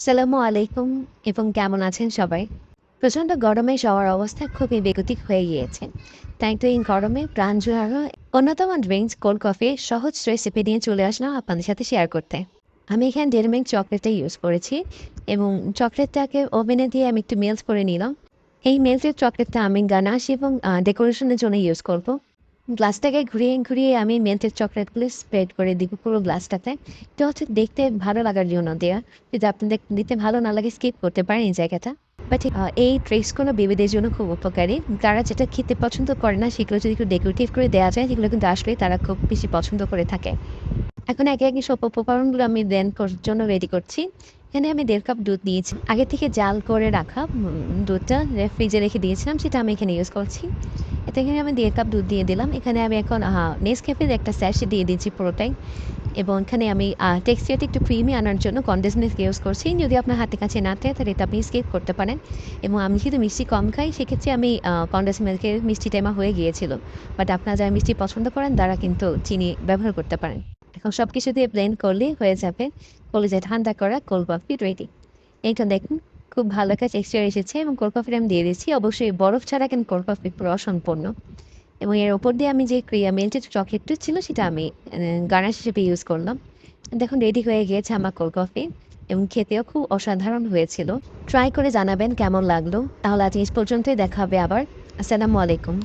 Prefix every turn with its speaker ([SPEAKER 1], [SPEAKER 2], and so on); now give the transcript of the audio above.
[SPEAKER 1] সালামু আলাইকুম এবং কেমন আছেন সবাই? প্রচণ্ড গরমে সবার অবস্থা খুবই বেগতিক হয়ে গিয়েছে। তাই তো এই গরমে প্রাণ জোড়ানো অন্যতম ড্রিঙ্কস, কোল্ড কফি, সহজ রেসিপি নিয়ে চলে আসলাম আপনাদের সাথে শেয়ার করতে। আমি এখানে ডেরি মিল্ক চকলেটটা ইউজ করেছি, এবং চকলেটটাকে ওভেনে দিয়ে আমি একটু মেল্ট করে নিলাম। এই মেল্টের চকলেটটা আমি গানাশ এবং ডেকোরেশনের জন্য ইউজ করব। গ্লাসটাকে ঘুরিয়ে ঘুরিয়ে আমি মেল্টের চকলেটগুলো স্প্রেড করে দিব পুরো গ্লাসটাতে। এটা হচ্ছে দেখতে ভালো লাগার জন্য দেওয়া যদি আপনাদের দিতে ভালো না লাগে স্কিপ করতে পারেন এই জায়গাটা। বাট এই ট্রেসগুলো বেবিদের জন্য খুব উপকারী। তারা যেটা খেতে পছন্দ করে না, সেগুলো যদি একটু ডেকোরেটিভ করে দেওয়া যায়, সেগুলো কিন্তু আসলে তারা খুব বেশি পছন্দ করে থাকে। এখন একে একে সব উপকরণগুলো আমি দেন জন্য রেডি করছি। এখানে আমি দেড় কাপ দুধ নিয়েছি আগে থেকে জাল করে রাখা দুধটা ফ্রিজে রেখে দিয়েছিলাম, সেটা আমি এখানে ইউজ করছি। এতে এখানে আমি দেড় কাপ দুধ দিয়ে দিলাম। এখানে আমি এখন নেসক্যাফের একটা স্যাশে দিয়ে দিচ্ছি পুরোটাই। এবং এখানে আমি টেক্সচারটা একটু ক্রিমি আনার জন্য কন্ডেন্স ইউজ করছি। যদি আপনার হাতে কাছে না থাকে, তাহলে এটা আপনি স্কিপ করতে পারেন। এবং আমি যেহেতু মিষ্টি কম খাই, সেক্ষেত্রে আমি মিল্কের মিষ্টি টাইমা হয়ে গিয়েছিল। বাট আপনারা যারা মিষ্টি পছন্দ করেন, তারা কিন্তু চিনি ব্যবহার করতে পারেন। এখন সব কিছু দিয়ে ব্লেন্ড করলেই হয়ে যাবে। কলেজে ঠান্ডা করা কোল্ড কফি রেডি এইটা দেখুন। খুব ভালো একটা টেক্সচার এসেছে এবং কোর কফিটা আমি দিয়ে দিয়েছি। অবশ্যই বরফ ছাড়া কেন কোল্ড কফি পুরো অসম্পূর্ণ। এবং এর ওপর দিয়ে আমি যে ক্রিয়া মেল্টেড চকলেটটা ছিল সেটা আমি গার্নাশ হিসেবে ইউজ করলাম। দেখুন রেডি হয়ে গিয়েছে আমার কোল্ড কফি এবং খেতেও খুব অসাধারণ হয়েছিল। ট্রাই করে জানাবেন কেমন লাগল। তাহলে আজ এই পর্যন্তই, দেখা হবে আবার। আসসালামু আলাইকুম।